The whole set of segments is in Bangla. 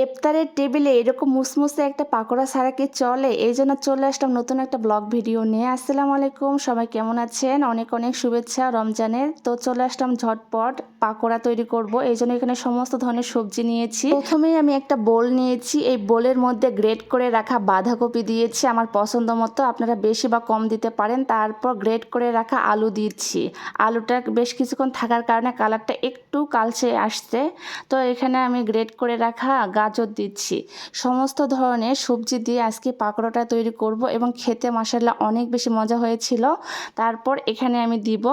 ইফতারের টেবিলে এরকম মুসমুসে একটা পাকোড়া ছাড়া কি চলে? এই জন্য চলে আসলাম নতুন একটা ব্লগ ভিডিও নিয়ে। আসসালামু আলাইকুম, সবাই কেমন আছেন? অনেক অনেক শুভেচ্ছা রমজানের। তো চলে আসলাম ঝটপট পাকোড়া তৈরি করব। এই জন্য এখানে সমস্ত ধরনের সবজি নিয়েছি। প্রথমেই আমি একটা বোল নিয়েছি। এই বোলের মধ্যে গ্রেট করে রাখা বাঁধাকপি দিয়েছি আমার পছন্দ মতো। আপনারা বেশি বা কম দিতে পারেন। তারপর গ্রেট করে রাখা আলু দিচ্ছি। আলুটা বেশ কিছুক্ষণ থাকার কারণে কালারটা একটু কালচে আসছে। তো এখানে আমি গ্রেট করে রাখা গাজর দিচ্ছি। সমস্ত ধরনের সবজি দিয়ে আজকে পাকোড়াটা তৈরি করব এবং খেতে মশালা অনেক বেশি মজা হয়েছিল। তারপর এখানে আমি দিব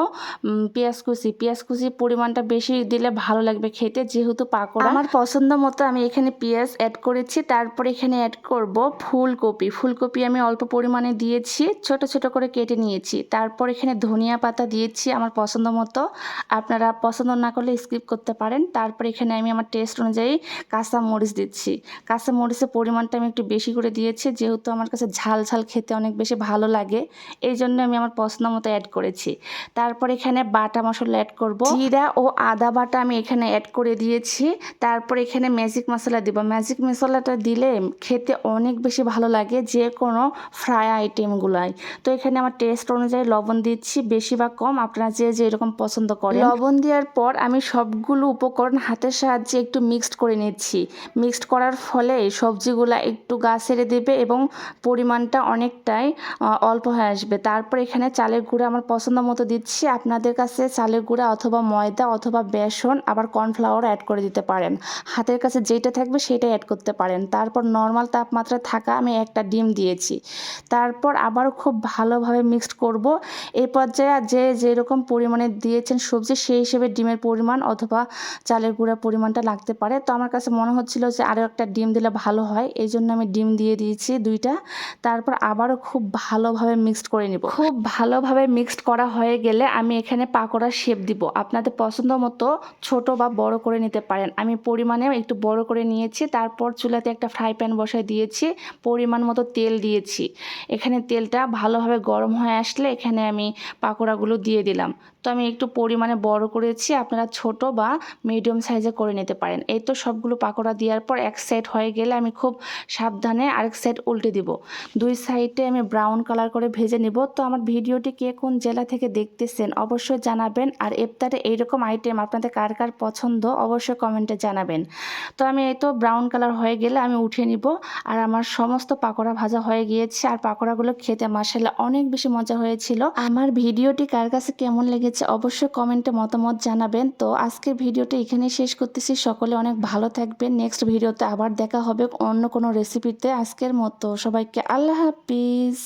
পেঁয়াজ কুচি। পেঁয়াজ কুচির পরিমাণটা বেশি দিলে ভালো লাগবে খেতে, যেহেতু পাকোড়া। আমার পছন্দ মতো আমি এখানে পেঁয়াজ অ্যাড করেছি, তারপর এখানে অ্যাড করব ফুলকপি। ফুলকপি আমি অল্প পরিমাণে দিয়েছি, ছোট ছোট করে কেটে নিয়েছি। তারপর এখানে ধনিয়া পাতা দিয়েছি আমার পছন্দ মতো। আপনারা পছন্দ না করলে স্কিপ করতে পারেন। তারপর এখানে আমি আমার টেস্ট অনুযায়ী কাঁচা মরিচ দিচ্ছি। কাঁচা মরিচের পরিমাণটা আমি একটু বেশি করে দিয়েছি, যেহেতু আমার কাছে ঝাল ঝাল খেতে অনেক বেশি ভালো লাগে, এই জন্য আমি আমার পছন্দ মতো অ্যাড করেছি। তারপর এখানে বাটা মশলা অ্যাড করব। জিরা ও আদা বাটা আমি এখানে অ্যাড করে দিয়েছি। তারপর এখানে ম্যাজিক মশলা দিব। ম্যাজিক মশলাটা দিলে খেতে অনেক বেশি ভালো লাগে যে কোনো ফ্রাই আইটেমগুলাই তো এখানে আমার টেস্ট অনুযায়ী লবণ দিচ্ছি, বেশি বা কম, আপনারা যে যে এরকম পছন্দ করেন। লবণ দেওয়ার পর আমি সবগুলো উপকরণ হাতের সাহায্যে একটু মিক্সড করে নিচ্ছি। মিক্সড করার ফলে সবজিগুলো একটু গা ছেড়ে দেবে এবং পরিমাণটা অনেকটাই অল্প হয়ে আসবে। তারপর এখানে চালের গুঁড়া আমার পছন্দ মতো দিচ্ছি। আপনাদের কাছে চালের গুঁড়া অথবা ময়দা অথবা বেসন আবার কর্নফ্লাওয়ার অ্যাড করে দিতে পারেন। হাতের কাছে যেটা থাকবে সেটাই অ্যাড করতে পারেন। তারপর নর্মাল তাপমাত্রা থাকা আমি একটা ডিম দিয়েছি। তারপর আবার খুব ভালোভাবে মিক্সড করব। এই পর্যায়ে যে যেরকম পরিমাণে দিয়েছেন সবজি, সেই হিসেবে ডিমের পরিমাণ অথবা চালের গুঁড়ার পরিমাণটা লাগতে পারে। তো আমার কাছে মনে হচ্ছিল যে আরও একটা ডিম দিলে ভালো হয়। এই জন্য আমি ডিম দিয়ে দিয়েছি দুইটা। তারপর আবারও খুব ভালোভাবে মিক্সড করে নিব। খুব ভালোভাবে মিক্সড করা হয়ে গেলে আমি এখানে পাকোড়ার শেপ দিব। আপনাদের পছন্দ মতো ছোট বা বড় করে নিতে পারেন। আমি পরিমাণে একটু বড় করে নিয়েছি। তারপর চুলাতে একটা ফ্রাই প্যান বসায় দিয়েছি। পরিমাণ মতো তেল দিয়েছি। এখানে তেলটা ভালোভাবে গরম হয়ে আসলে এখানে আমি পাকোড়াগুলো দিয়ে দিলাম। তো আমি একটু পরিমাণে বড় করেছি, আপনারা ছোট বা মিডিয়াম সাইজে করে নিতে পারেন। এই তো সবগুলো পাকোড়া দেওয়ার পর এক সাইড হয়ে গেলে আমি খুব সাবধানে আরেক সাইড উল্টে দিব। দুই সাইডে আমি ব্রাউন কালার করে ভেজে নিব। তো আমার ভিডিওটি কে কোন জেলা থেকে দেখতেছেন অবশ্যই জানাবেন। আর ইফতারে এইরকম আইটেম আপনাদের কার কার পছন্দ অবশ্যই কমেন্টে জানাবেন। তো আমি এই তো ব্রাউন কালার হয়ে গেলে আমি উঠিয়ে নিব। আর আমার সমস্ত পাকোড়া ভাজা হয়ে গিয়েছে। আর পাকোড়াগুলো খেতে মাসাল্লাহ অনেক বেশি মজা হয়েছিল। আমার ভিডিওটি কার কাছে কেমন লেগেছে, অবশ্যই কমেন্টে মতামত জানাবেন। তো আজকের ভিডিওটা এখানে শেষ করতেছি। সকলে অনেক ভালো থাকবেন। নেক্সট ভিডিওতে আবার দেখা হবে অন্য কোনো রেসিপিতে আজকের মতো সবাইকে আল্লাহ হাফিজ।